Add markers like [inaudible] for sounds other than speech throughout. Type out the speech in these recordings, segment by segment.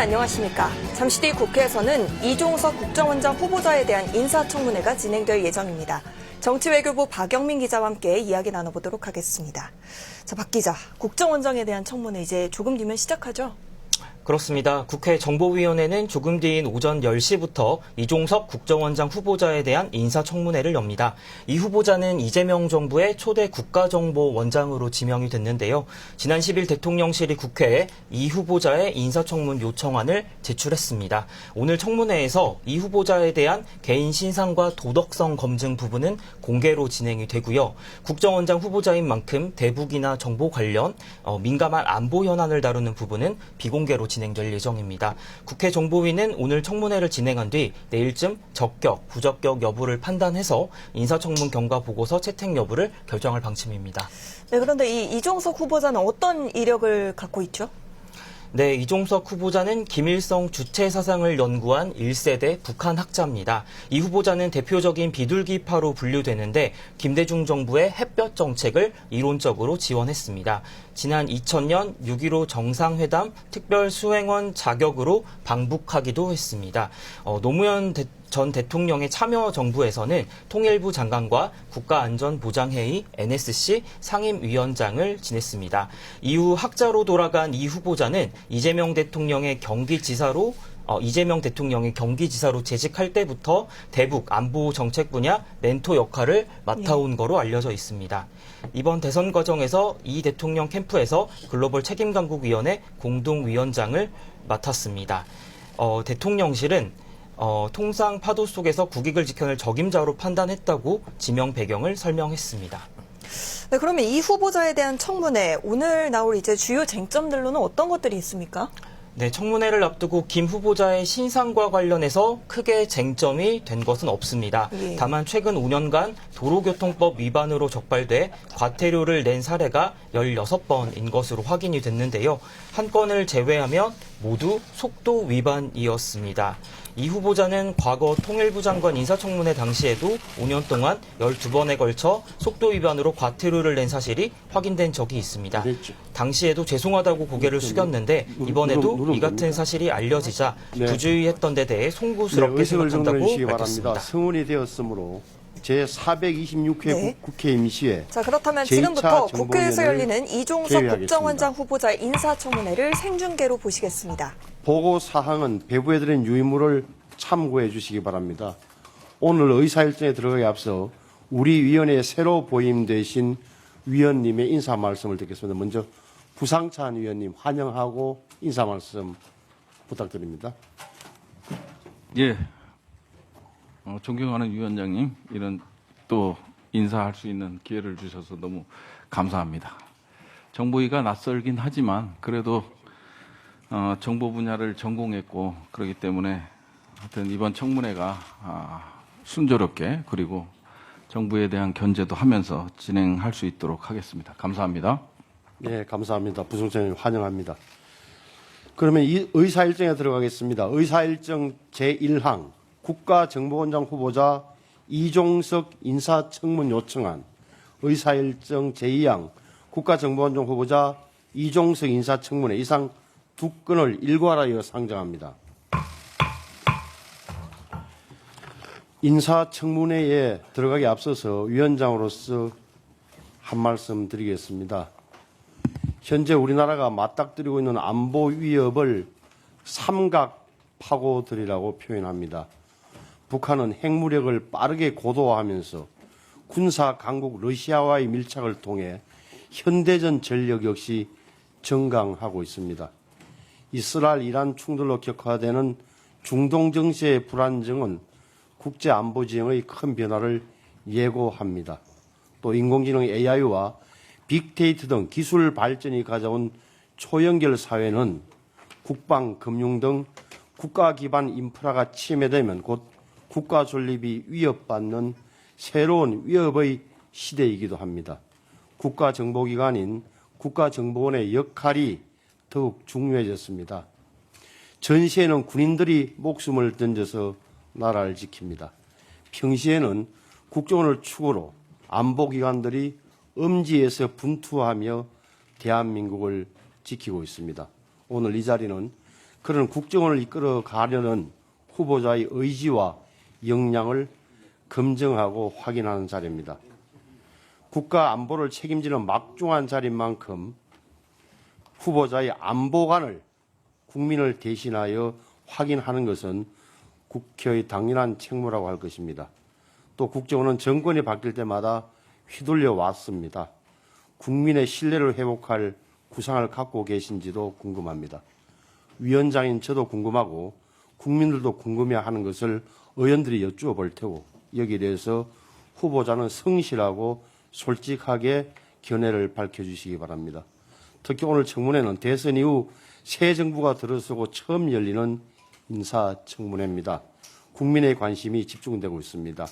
안녕하십니까. 잠시 뒤 국회에서는 이종석 국정원장 후보자에 대한 인사청문회가 진행될 예정입니다. 정치외교부 박영민 기자와 함께 이야기 나눠보도록 하겠습니다. 자, 박 기자, 국정원장에 대한 청문회 이제 조금 뒤면 시작하죠? 그렇습니다. 국회 정보위원회는 조금 뒤인 오전 10시부터 이종석 국정원장 후보자에 대한 인사청문회를 엽니다. 이 후보자는 이재명 정부의 초대 국가정보원장으로 지명이 됐는데요. 지난 10일 대통령실이 국회에 이 후보자의 인사청문 요청안을 제출했습니다. 오늘 청문회에서 이 후보자에 대한 개인 신상과 도덕성 검증 부분은 공개로 진행이 되고요. 국정원장 후보자인 만큼 대북이나 정보 관련 어, 민감한 안보 현안을 다루는 부분은 비공개로 진행 될 예정입니다. 국회 정보위는 오늘 청문회를 진행한 뒤 내일쯤 적격, 부적격 여부를 판단해서 인사청문 경과 보고서 채택 여부를 결정할 방침입니다. 네, 그런데 이 이종석 후보자는 어떤 이력을 갖고 있죠? 네, 이종석 후보자는 김일성 주체 사상을 연구한 1세대 북한 학자입니다. 이 후보자는 대표적인 비둘기파로 분류되는데 김대중 정부의 햇볕 정책을 이론적으로 지원했습니다. 지난 2000년 6.15 정상회담 특별 수행원 자격으로 방북하기도 했습니다. 어, 노무현 대, 전 대통령의 참여 정부에서는 통일부 장관과 국가안전보장회의 NSC 상임위원장을 지냈습니다. 이후 학자로 돌아간 이 후보자는 이재명 대통령의 경기지사로 어, 이재명 대통령이 경기지사로 재직할 때부터 대북 안보 정책 분야 멘토 역할을 맡아온 거로 알려져 있습니다. 이번 대선 과정에서 이 대통령 캠프에서 글로벌 책임강국위원회 공동위원장을 맡았습니다. 어, 대통령실은 어, 통상 파도 속에서 국익을 지켜낼 적임자로 판단했다고 지명 배경을 설명했습니다. 네, 그러면 이 후보자에 대한 청문회 오늘 나올 이제 주요 쟁점들로는 어떤 것들이 있습니까? 네, 청문회를 앞두고 김 후보자의 신상과 관련해서 크게 쟁점이 된 것은 없습니다. 예. 다만 최근 5년간 도로교통법 위반으로 적발돼 과태료를 낸 사례가 16번인 것으로 확인이 됐는데요. 한 건을 제외하면 모두 속도 위반이었습니다. 이 후보자는 과거 통일부 장관 인사청문회 당시에도 5년 동안 12번에 걸쳐 속도 위반으로 과태료를 낸 사실이 확인된 적이 있습니다. 당시에도 죄송하다고 고개를 숙였는데 이번에도 이 같은 사실이 알려지자 네. 부주의했던 데 대해 네, 송구스럽게 정리해 생각한다고. 밝혔습니다. 성원이 되었으므로 제 426회 네. 국회 임시회 자, 그렇다면 제2차 지금부터 국회에서 열리는 이종석 개회하겠습니다. 국정원장 후보자의 인사청문회를 생중계로 보시겠습니다. 보고 사항은 배부해드린 유의물을 참고해 주시기 바랍니다. 오늘 의사일정에 들어가기 앞서 우리 위원회에 새로 보임 되신 위원님의 인사 말씀을 듣겠습니다. 먼저 부상찬 위원님 환영하고 인사 말씀 부탁드립니다. 예. 어, 존경하는 위원장님, 이런 또 인사할 수 있는 기회를 주셔서 너무 감사합니다. 정보위가 낯설긴 하지만 그래도 어, 정보 분야를 전공했고 그렇기 때문에 하여튼 이번 청문회가 아, 순조롭게 그리고 정부에 대한 견제도 하면서 진행할 수 있도록 하겠습니다. 감사합니다. 네, 감사합니다. 부총장님 환영합니다. 그러면 이 의사일정에 들어가겠습니다. 의사일정 제1항 국가정보원장 후보자 이종석 인사청문 요청안 의사일정 제2항 국가정보원장 후보자 이종석 인사청문회 이상 두 건을 일괄하여 상정합니다. 인사청문회에 들어가기 앞서서 위원장으로서 한 말씀 드리겠습니다. 현재 우리나라가 맞닥뜨리고 있는 안보 위협을 삼각 파고들이라고 표현합니다. 북한은 핵무력을 빠르게 고도화하면서 군사 강국 러시아와의 밀착을 통해 현대전 전력 역시 증강하고 있습니다. 이스라엘 이란 충돌로 격화되는 중동 정세의 불안정은 국제 안보 지형의 큰 변화를 예고합니다. 또 인공지능 AI와 빅데이터 등 기술 발전이 가져온 초연결 사회는 국방, 금융 등 국가 기반 인프라가 침해되면 곧 국가 존립이 위협받는 새로운 위협의 시대이기도 합니다. 국가정보기관인 국가정보원의 역할이 더욱 중요해졌습니다. 전시에는 군인들이 목숨을 던져서 나라를 지킵니다. 평시에는 국정원을 축으로 안보기관들이 음지에서 분투하며 대한민국을 지키고 있습니다. 오늘 이 자리는 그런 국정원을 이끌어 가려는 후보자의 의지와 역량을 검증하고 확인하는 자리입니다. 국가 안보를 책임지는 막중한 자리인 만큼 후보자의 안보관을 국민을 대신하여 확인하는 것은 국회의 당연한 책무라고 할 것입니다. 또 국정원은 정권이 바뀔 때마다 휘둘려 왔습니다. 국민의 신뢰를 회복할 구상을 갖고 계신지도 궁금합니다. 위원장인 저도 궁금하고 국민들도 궁금해하는 것을 의원들이 여쭈어 볼 테고 여기에 대해서 후보자는 성실하고 솔직하게 견해를 밝혀주시기 바랍니다. 특히 오늘 청문회는 대선 이후 새 정부가 들어서고 처음 열리는 인사청문회입니다. 국민의 관심이 집중되고 있습니다.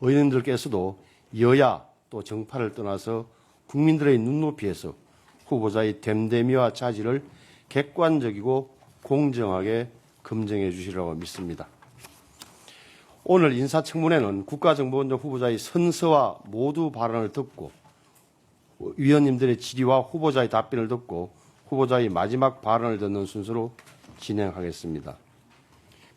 의원들께서도 여야 또 정파를 떠나서 국민들의 눈높이에서 후보자의 됨됨이와 자질을 객관적이고 공정하게 검증해 주시라고 믿습니다. 오늘 인사청문회는 국가정보원장 후보자의 선서와 모두 발언을 듣고 위원님들의 질의와 후보자의 답변을 듣고 후보자의 마지막 발언을 듣는 순서로 진행하겠습니다.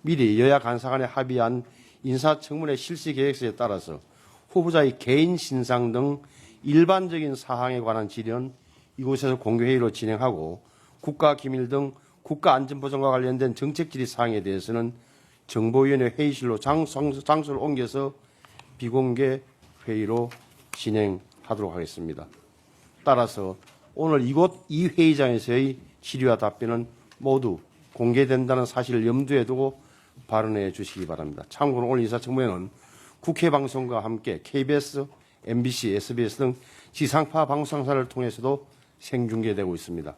미리 여야 간사 간에 합의한 인사청문회 실시 계획서에 따라서 후보자의 개인 신상 등 일반적인 사항에 관한 질의는 이곳에서 공개회의로 진행하고 국가기밀 등 국가안전보장과 관련된 정책 질의 사항에 대해서는 정보위원회 회의실로 장소를 옮겨서 비공개 회의로 진행하도록 하겠습니다. 따라서 오늘 이곳 이 회의장에서의 질의와 답변은 모두 공개된다는 사실을 염두에 두고 발언해 주시기 바랍니다. 참고로 오늘 인사청문회는 국회 방송과 함께 KBS, MBC, SBS 등 지상파 방송사를 통해서도 생중계되고 있습니다.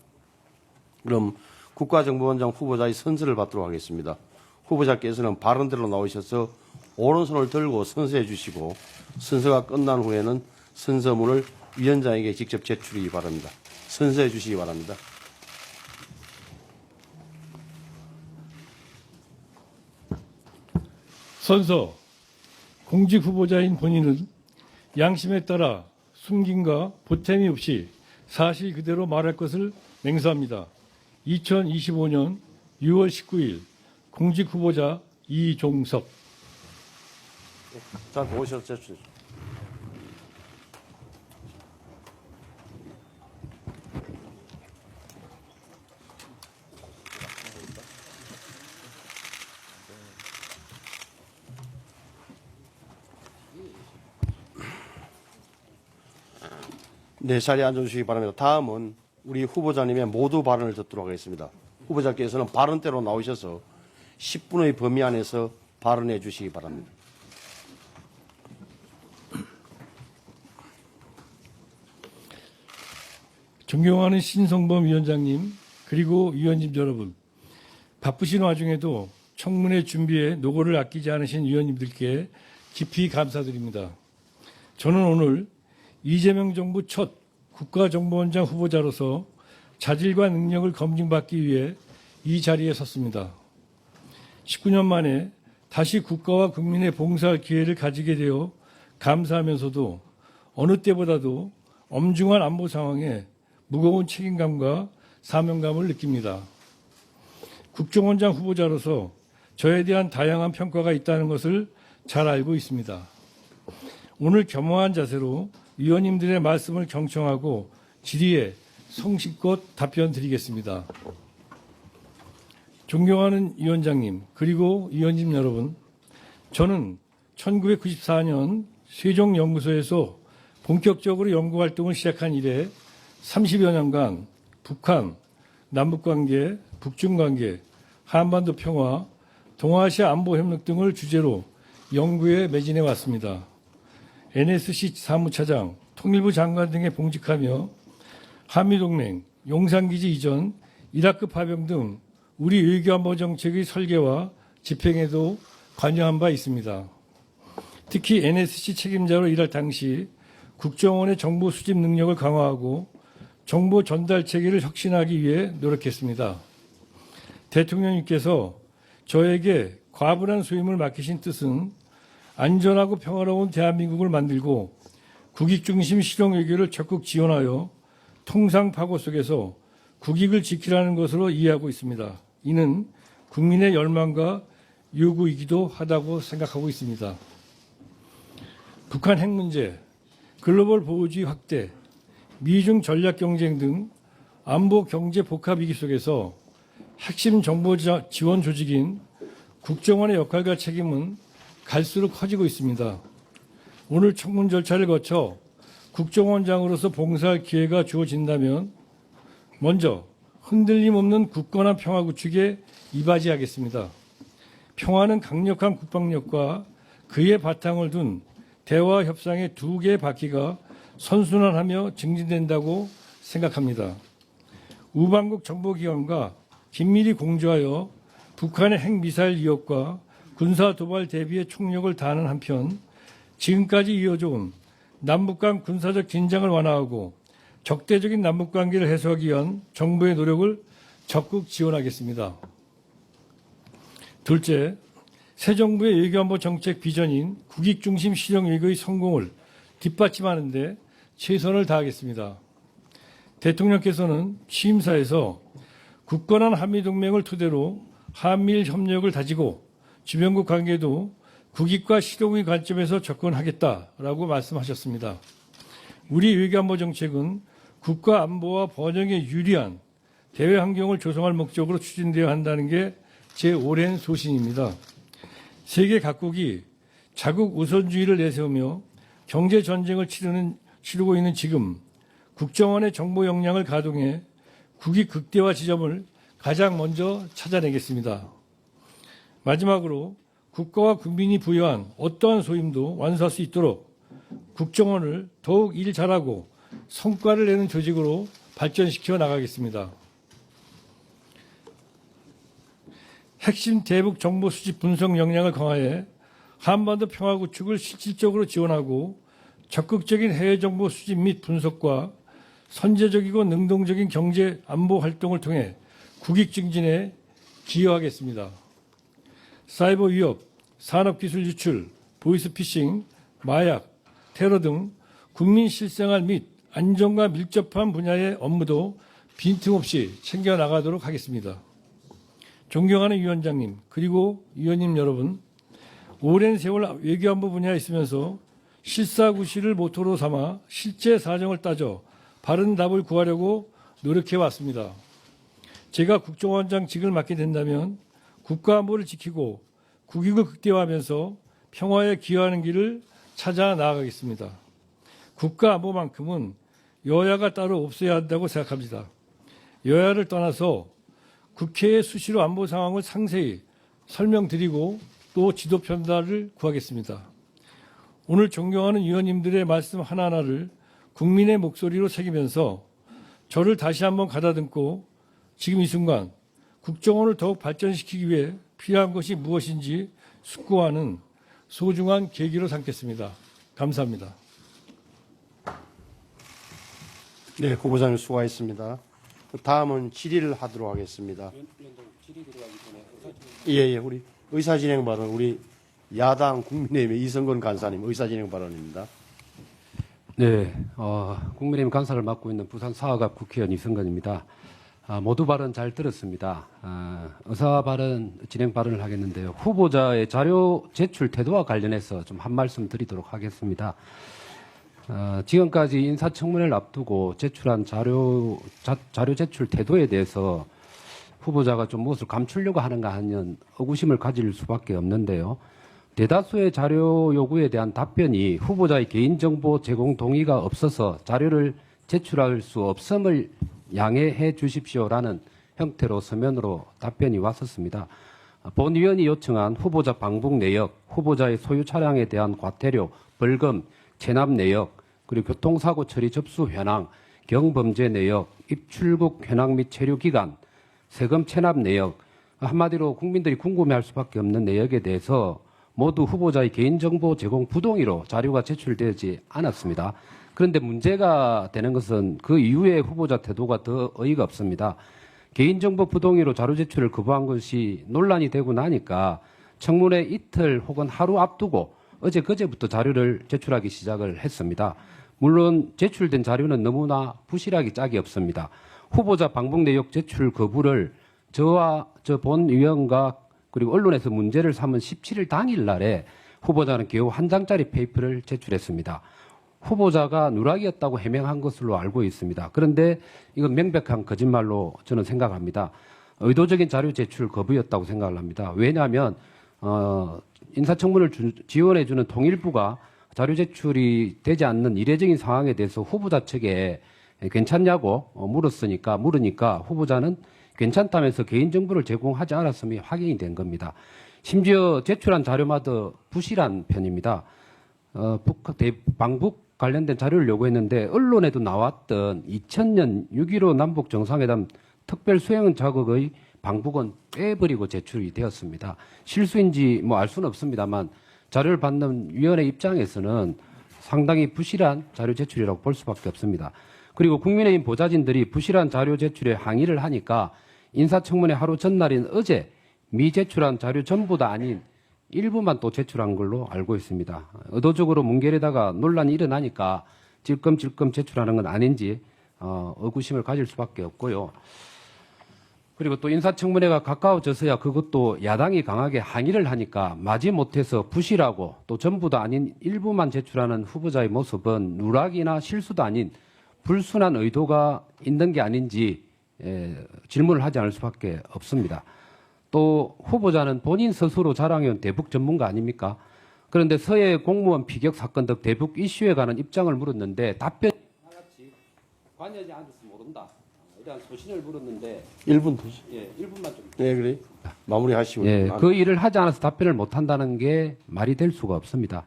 그럼 국가정보원장 후보자의 선서를 받도록 하겠습니다. 후보자께서는 발언대로 나오셔서 오른손을 들고 선서해 주시고 선서가 끝난 후에는 선서문을 위원장에게 직접 제출하기 바랍니다. 선서해 주시기 바랍니다. 선서 공직 후보자인 본인은 양심에 따라 숨김과 보탬이 없이 사실 그대로 말할 것을 맹세합니다. 2025년 6월 19일 공직 후보자 이종석 자, 제출. 네, 자리에 앉아주시기 바랍니다. 다음은 우리 후보자님의 모두 발언을 듣도록 하겠습니다. 후보자께서는 발언대로 나오셔서 10분의 범위 안에서 발언해 주시기 바랍니다. 존경하는 신성범 위원장님 그리고 위원님 여러분 바쁘신 와중에도 청문회 준비에 노고를 아끼지 않으신 위원님들께 깊이 감사드립니다. 저는 오늘 이재명 정부 첫 국가정보원장 후보자로서 자질과 능력을 검증받기 위해 이 자리에 섰습니다. 19년 만에 다시 국가와 국민의 봉사할 기회를 가지게 되어 감사하면서도 어느 때보다도 엄중한 안보 상황에 무거운 책임감과 사명감을 느낍니다. 국정원장 후보자로서 저에 대한 다양한 평가가 있다는 것을 잘 알고 있습니다. 오늘 겸허한 자세로 위원님들의 말씀을 경청하고 질의에 성실껏 답변 드리겠습니다. 존경하는 위원장님, 그리고 위원님 여러분, 저는 1994년 세종연구소에서 본격적으로 연구 활동을 시작한 이래 30여 년간 북한, 남북관계, 북중관계, 한반도 평화, 동아시아 안보 협력 등을 주제로 연구에 매진해 왔습니다. NSC 사무차장, 통일부 장관 등에 봉직하며 한미동맹, 용산기지 이전, 이라크 파병 등 우리 외교안보 정책의 설계와 집행에도 관여한 바 있습니다. 특히 NSC 책임자로 일할 당시 국정원의 정보 수집 능력을 강화하고 정보 전달 체계를 혁신하기 위해 노력했습니다. 대통령님께서 저에게 과분한 수임을 맡기신 뜻은 안전하고 평화로운 대한민국을 만들고 국익 중심 실용 외교를 적극 지원하여 통상 파고 속에서 국익을 지키라는 것으로 이해하고 있습니다. 이는 국민의 열망과 요구이기도 하다고 생각하고 있습니다. 북한 핵 문제, 글로벌 보호주의 확대, 미중 전략 경쟁 등 안보 경제 복합 위기 속에서 핵심 정보 자- 지원 조직인 국정원의 역할과 책임은 갈수록 커지고 있습니다. 오늘 청문 절차를 거쳐 국정원장으로서 봉사할 기회가 주어진다면 먼저 흔들림 없는 굳건한 평화 구축에 이바지하겠습니다. 평화는 강력한 국방력과 그의 바탕을 둔 대화 협상의 두 개의 바퀴가 선순환하며 증진된다고 생각합니다. 우방국 정보기관과 긴밀히 공조하여 북한의 핵미사일 위협과 군사 도발 대비에 총력을 다하는 한편 지금까지 이어져온 남북 간 군사적 긴장을 완화하고 적대적인 남북 관계를 해소하기 위한 정부의 노력을 적극 지원하겠습니다. 둘째, 새 정부의 외교안보 정책 비전인 국익 중심 실용 외교의 성공을 뒷받침하는 데 최선을 다하겠습니다. 대통령께서는 취임사에서 굳건한 한미동맹을 토대로 한미일 협력을 다지고 주변국 관계도 국익과 실용의 관점에서 접근하겠다라고 말씀하셨습니다. 우리 외교안보 정책은 국가 안보와 번영에 유리한 대외 환경을 조성할 목적으로 추진되어야 한다는 게 제 오랜 소신입니다. 세계 각국이 자국 우선주의를 내세우며 경제 전쟁을 치르는 치르고 있는 지금 국정원의 정보 역량을 가동해 국익 극대화 지점을 가장 먼저 찾아내겠습니다. 마지막으로 국가와 국민이 부여한 어떠한 소임도 완수할 수 있도록 국정원을 더욱 일 잘하고 성과를 내는 조직으로 발전시켜 나가겠습니다. 핵심 대북 정보 수집 분석 역량을 강화해 한반도 평화 구축을 실질적으로 지원하고 적극적인 해외 정보 수집 및 분석과 선제적이고 능동적인 경제 안보 활동을 통해 국익 증진에 기여하겠습니다. 사이버 위협, 산업기술 유출, 보이스피싱, 마약, 테러 등 국민 실생활 및 안전과 밀접한 분야의 업무도 빈틈없이 챙겨나가도록 하겠습니다. 존경하는 위원장님, 그리고 위원님 여러분, 오랜 세월 외교안보 분야에 있으면서 실사구시를 모토로 삼아 실제 사정을 따져 바른 답을 구하려고 노력해 왔습니다. 제가 국정원장 직을 맡게 된다면 국가안보를 지키고 국익을 극대화하면서 평화에 기여하는 길을 찾아 나아가겠습니다. 국가안보만큼은 여야가 따로 없어야 한다고 생각합니다. 여야를 떠나서 국회에 수시로 안보 상황을 상세히 설명드리고 또 지도 편달을 구하겠습니다. 오늘 존경하는 위원님들의 말씀 하나하나를 국민의 목소리로 새기면서 저를 다시 한번 가다듬고 지금 이 순간 국정원을 더욱 발전시키기 위해 필요한 것이 무엇인지 숙고하는 소중한 계기로 삼겠습니다. 감사합니다. 네, 후보자님 수고하셨습니다. 다음은 질의를 하도록 하겠습니다. 예, 예, 우리 의사진행 발언, 우리 야당 국민의힘의 이성건 간사님 의사진행 발언입니다. 네, 어, 국민의힘 간사를 맡고 있는 부산 사학갑 국회의원 이승건입니다. 아, 모두 발언 잘 들었습니다. 아, 의사 발언, 진행 발언을 하겠는데요. 후보자의 자료 제출 태도와 관련해서 좀 한 말씀 드리도록 하겠습니다. 어, 지금까지 인사청문회를 앞두고 제출한 자료, 자, 자료 제출 태도에 대해서 후보자가 좀 무엇을 감추려고 하는가 하는 의구심을 가질 수밖에 없는데요. 대다수의 자료 요구에 대한 답변이 후보자의 개인정보 제공 동의가 없어서 자료를 제출할 수 없음을 양해해 주십시오라는 형태로 서면으로 답변이 왔었습니다. 본 의원이 요청한 후보자 방북 내역, 후보자의 소유 차량에 대한 과태료, 벌금, 체납 내역, 그리고 교통사고 처리 접수 현황, 경범죄 내역, 입출국 현황 및 체류 기간, 세금 체납 내역, 한마디로 국민들이 궁금해할 수밖에 없는 내역에 대해서 모두 후보자의 개인정보 제공 부동의로 자료가 제출되지 않았습니다. 그런데 문제가 되는 것은 그 이후에 후보자 태도가 더 어이가 없습니다. 개인정보 부동의로 자료 제출을 거부한 것이 논란이 되고 나니까 청문회 이틀 혹은 하루 앞두고 어제 그제부터 자료를 제출하기 시작을 했습니다. 물론 제출된 자료는 너무나 부실하기 짝이 없습니다. 후보자 방북 내역 제출 거부를 저와 저본 의원과 그리고 언론에서 문제를 삼은 17일 당일 날에 후보자는 겨우 한 장짜리 페이퍼를 제출했습니다. 후보자가 누락이었다고 해명한 것으로 알고 있습니다. 그런데 이건 명백한 거짓말로 저는 생각합니다. 의도적인 자료 제출 거부였다고 생각을 합니다. 왜냐하면 어, 인사청문을 주- 지원해주는 통일부가 자료 제출이 되지 않는 이례적인 상황에 대해서 후보자 측에 괜찮냐고 어, 물었으니까 물으니까 후보자는 괜찮다면서 개인정보를 제공하지 않았음이 확인이 된 겁니다. 심지어 제출한 자료마다 부실한 편입니다. 어, 북, 대, 방북 관련된 자료를 요구했는데 언론에도 나왔던 2000년 6.15 남북 정상회담 특별 수행 자극의 방북은 빼버리고 제출이 되었습니다. 실수인지 뭐 알 수는 없습니다만 자료를 받는 위원회 입장에서는 상당히 부실한 자료 제출이라고 볼 수밖에 없습니다. 그리고 국민의힘 보좌진들이 부실한 자료 제출에 항의를 하니까 인사청문회 하루 전날인 어제 미제출한 자료 전부 다 아닌 일부만 또 제출한 걸로 알고 있습니다. 의도적으로 뭉개려다가 논란이 일어나니까 질끔질끔 제출하는 건 아닌지 어, 의구심을 가질 수밖에 없고요. 그리고 또 인사청문회가 가까워져서야 그것도 야당이 강하게 항의를 하니까 마지 못해서 부실하고 또 전부 다 아닌 일부만 제출하는 후보자의 모습은 누락이나 실수도 아닌 불순한 의도가 있는 게 아닌지 에, 질문을 하지 않을 수밖에 없습니다. 또 후보자는 본인 스스로 자랑해온 대북 전문가 아닙니까? 그런데 서해 공무원 피격 사건 등 대북 이슈에 관한 입장을 물었는데 답변 관여하지 않아서 모른다. 이러한 소신을 물었는데 1분 더. 예, 1분만 좀 네, 그래. 마무리하시고. 예, 아, 그 일을 하지 않아서 답변을 못 한다는 게 말이 될 수가 없습니다.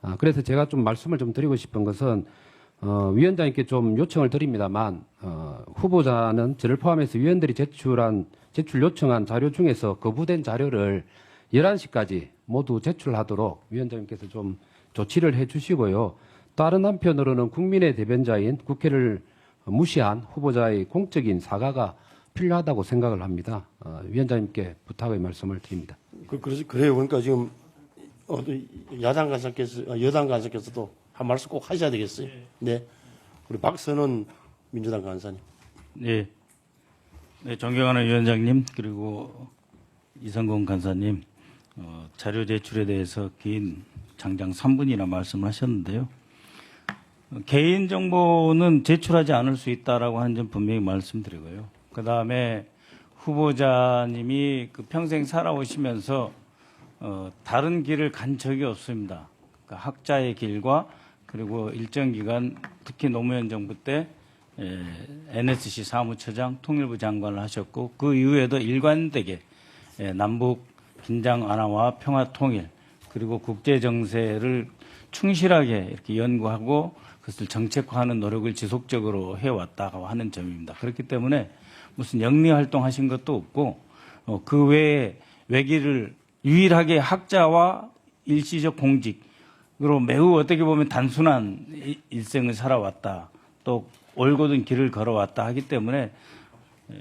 아, 그래서 제가 좀 말씀을 좀 드리고 싶은 것은 어, 위원장님께 좀 요청을 드립니다만 어, 후보자는 저를 포함해서 위원들이 제출한 제출 요청한 자료 중에서 거부된 자료를 11시까지 모두 제출하도록 위원장님께서 좀 조치를 해 주시고요. 다른 한편으로는 국민의 대변자인 국회를 무시한 후보자의 공적인 사과가 필요하다고 생각을 합니다. 어, 위원장님께 부탁의 말씀을 드립니다. 그, 그래서, 그래요. 그러니까 지금, 어, 또 야당 간사께서, 어, 여당 간사께서도 한 말씀 꼭 하셔야 되겠어요. 네. 우리 박선은 민주당 간사님. 네. 네, 존경하는 위원장님 그리고 이성공 간사님 어, 자료 제출에 대해서 긴 장장 3분이나 말씀을 하셨는데요. 어, 개인 정보는 제출하지 않을 수 있다라고 하는 점 분명히 말씀드리고요. 그 다음에 후보자님이 그 평생 살아오시면서 어, 다른 길을 간 적이 없습니다. 그러니까 학자의 길과 그리고 일정 기간 특히 노무현 정부 때 에, NSC 사무처장, 통일부 장관을 하셨고 그 이후에도 일관되게 에, 남북 긴장 완화와 평화 통일 그리고 국제 정세를 충실하게 이렇게 연구하고 그것을 정책화하는 노력을 지속적으로 해왔다고 하는 점입니다. 그렇기 때문에 무슨 영리 활동하신 것도 없고 어, 그 외에 외기를 유일하게 학자와 일시적 공직으로 매우 어떻게 보면 단순한 이- 일생을 살아왔다. 또 올곧은 길을 걸어왔다 하기 때문에 에,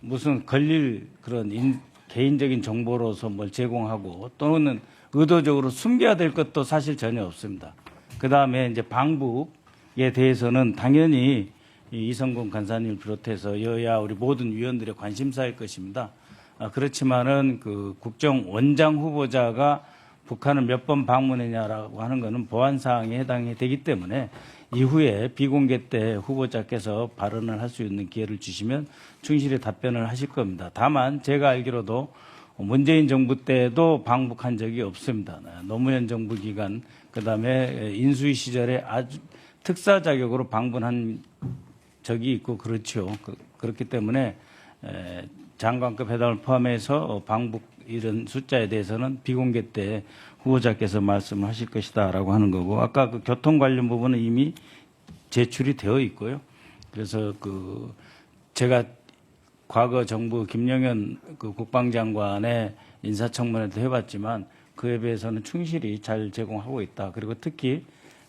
무슨 걸릴 그런 인- 개인적인 정보로서 뭘 제공하고 또는 의도적으로 숨겨야 될 것도 사실 전혀 없습니다. 그 다음에 이제 방북에 대해서는 당연히 이 이성근 간사님을 비롯해서 여야 우리 모든 위원들의 관심사일 것입니다. 아, 그렇지만은 그 국정원장 후보자가 북한을 몇 번 방문했냐라고 하는 것은 보안 사항에 해당이 되기 때문에 이후에 비공개 때 후보자께서 발언을 할 수 있는 기회를 주시면 충실히 답변을 하실 겁니다. 다만 제가 알기로도 문재인 정부 때도 방북한 적이 없습니다. 네, 노무현 정부 기간 그 다음에 인수위 시절에 아주 특사 자격으로 방문한 적이 있고 그렇죠. 그, 그렇기 때문에 에, 장관급 회담을 포함해서 어, 방북 이런 숫자에 대해서는 비공개 때 후보자께서 말씀을 하실 것이다라고 하는 거고 아까 그 교통 관련 부분은 이미 제출이 되어 있고요. 그래서 그 제가 과거 정부 김영현 그 국방장관의 인사청문회도 해봤지만 그에 비해서는 충실히 잘 제공하고 있다. 그리고 특히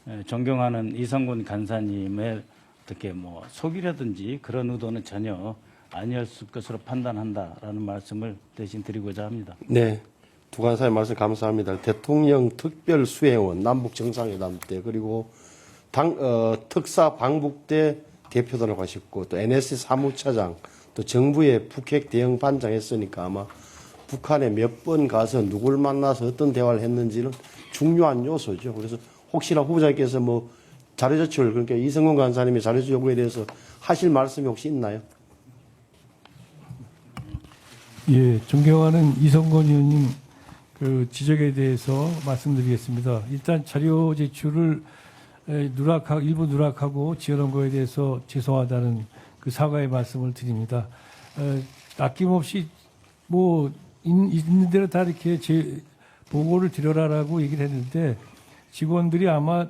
에, 존경하는 이성군 간사님의 어떻게 뭐 속이라든지 그런 의도는 전혀 아니었을 것으로 판단한다라는 말씀을 대신 드리고자 합니다. 네. 두 간사의 말씀 감사합니다. 대통령 특별 수행원 남북 정상회담 때 그리고 당, 어, 특사 방북 때 대표단을 가셨고 또 NSC 사무처장 또 정부의 북핵 대응 반장 했으니까 아마 북한에 몇 번 가서 누굴 만나서 어떤 대화를 했는지는 중요한 요소죠. 그래서 혹시나 후보자께서 뭐 자료 제출 그러니까 이성근 간사님의 자료 제출 요구에 대해서 하실 말씀이 혹시 있나요? 예, 존경하는 이성건 의원님 그 지적에 대해서 말씀드리겠습니다. 일단 자료 제출을 에, 누락하 일부 누락하고 지연한 거에 대해서 죄송하다는 그 사과의 말씀을 드립니다. 에, 아낌없이 뭐 있- 있는 대로 다 이렇게 제 보고를 드려라라고 얘기를 했는데 직원들이 아마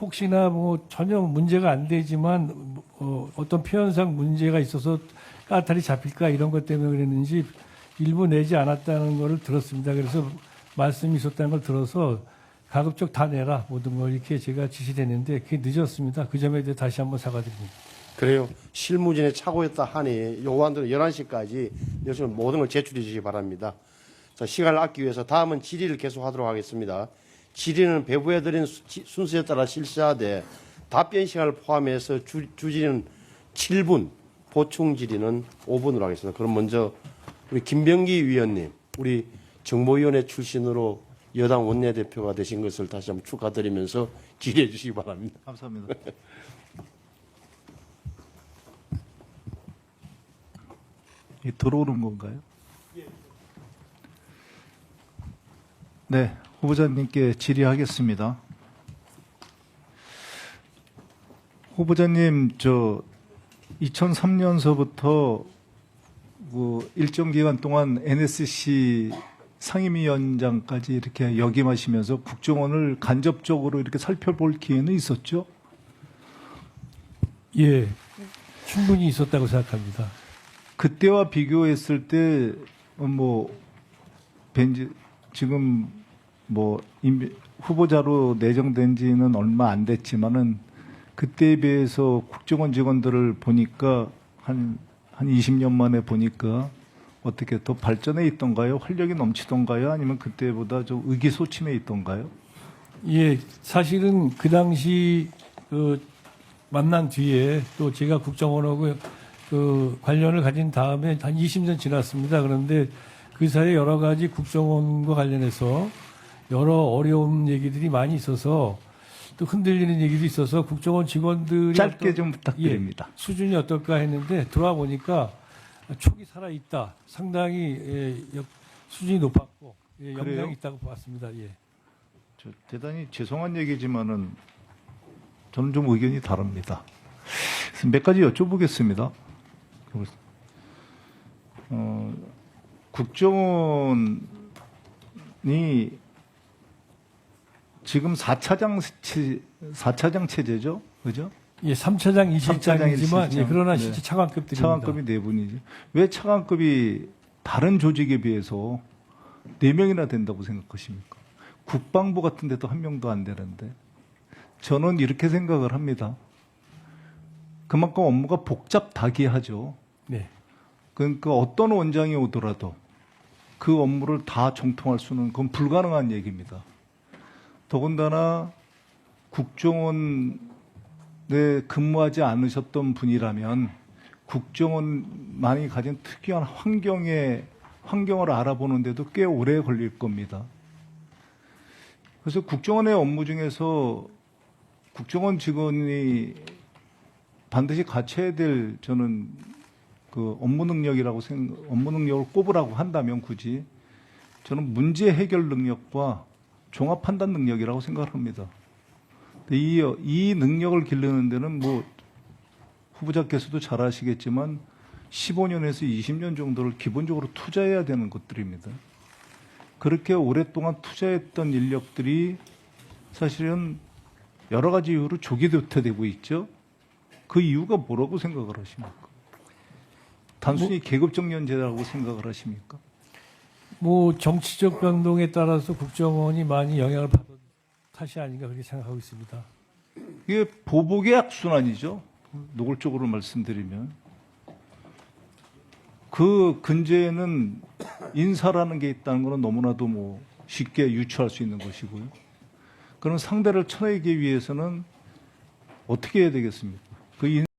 혹시나 뭐 전혀 문제가 안 되지만 어, 어떤 표현상 문제가 있어서 까탈이 잡힐까 이런 것 때문에 그랬는지 일부 내지 않았다는 것을 들었습니다. 그래서 말씀이 있었다는 걸 들어서 가급적 다 내라 모든 걸 이렇게 제가 지시했는데 그게 늦었습니다. 그 점에 대해 다시 한번 사과드립니다. 그래요. 실무진의 착오였다 하니 요구한대로 11시까지 여러분 모든 걸 제출해 주시기 바랍니다. 자, 시간을 아끼기 위해서 다음은 질의를 계속하도록 하겠습니다. 질의는 배부해 드린 수- 지- 순서에 따라 실시하되 답변 시간을 포함해서 주, 주질의는 7분, 보충 질의는 5분으로 하겠습니다. 그럼 먼저 우리 김병기 위원님, 우리 정보위원회 출신으로 여당 원내대표가 되신 것을 다시 한번 축하드리면서 질의해 주시기 바랍니다. 감사합니다. [laughs] 들어오는 건가요? 네, 후보자님께 질의하겠습니다. 후보자님, 저 2003년서부터 그 일정 기간 동안 NSC 상임위원장까지 이렇게 역임하시면서 국정원을 간접적으로 이렇게 살펴볼 기회는 있었죠? 예, 충분히 있었다고 생각합니다. 그때와 비교했을 때, 어, 뭐, 벤지, 지금, 뭐, 임비- 후보자로 내정된 지는 얼마 안 됐지만은, 그때에 비해서 국정원 직원들을 보니까, 한, 한 20년 만에 보니까, 어떻게 더 발전해 있던가요? 활력이 넘치던가요? 아니면 그때보다 좀 의기소침해 있던가요? 예, 사실은 그 당시 그 만난 뒤에 또 제가 국정원하고 그 관련을 가진 다음에 한 20년 지났습니다. 그런데 그 사이에 여러 가지 국정원과 관련해서 여러 어려운 얘기들이 많이 있어서 또 흔들리는 얘기도 있어서 국정원 직원들이 짧게 어떤- 좀 부탁드립니다. 예, 수준이 어떨까 했는데 들어와 보니까 촉이 살아 있다. 상당히 예, 역- 수준이 높았고 예? 영향이 있다고 봤습니다. 예. 저 대단히 죄송한 얘기지만은 저는 좀 의견이 다릅니다. 몇 가지 여쭤보겠습니다. 어, 국정원이 지금 4차장 체, 4차장 체제죠? 그죠? 예, 3차장, 삼차장, 2차장이지만 일차장. 예, 그러나 네. 실제 차관급들입니다. 차관급이 네 분이죠. 왜 차관급이 다른 조직에 비해서 네 명이나 된다고 생각하십니까? 국방부 같은 데도 한 명도 안 되는데 저는 이렇게 생각을 합니다. 그만큼 업무가 복잡다기하죠. 네. 그러니까 어떤 원장이 오더라도 그 업무를 다 정통할 수는 그건 불가능한 얘기입니다. 더군다나 국정원에 근무하지 않으셨던 분이라면 국정원만이 가진 특이한 환경에 환경을 알아보는데도 꽤 오래 걸릴 겁니다. 그래서 국정원의 업무 중에서 국정원 직원이 반드시 갖춰야 될 저는 그 업무 능력이라고 생각, 업무 능력을 꼽으라고 한다면 굳이 저는 문제 해결 능력과 종합 판단 능력이라고 생각합니다. 이, 이 능력을 기르는 데는 뭐 후보자께서도 잘 아시겠지만 15년에서 20년 정도를 기본적으로 투자해야 되는 것들입니다. 그렇게 오랫동안 투자했던 인력들이 사실은 여러 가지 이유로 조기 도태되고 있죠. 그 이유가 뭐라고 생각을 하십니까? 단순히 계급정년제라고 생각을 하십니까? 뭐 정치적 변동에 따라서 국정원이 많이 영향을 받은 탓이 아닌가 그렇게 생각하고 있습니다. 이게 보복의 악순환이죠. 노골적으로 말씀드리면. 그 근제에는 인사라는 게 있다는 것은 너무나도 뭐 쉽게 유추할 수 있는 것이고요. 그런 상대를 쳐내기 위해서는 어떻게 해야 되겠습니까? 그 인-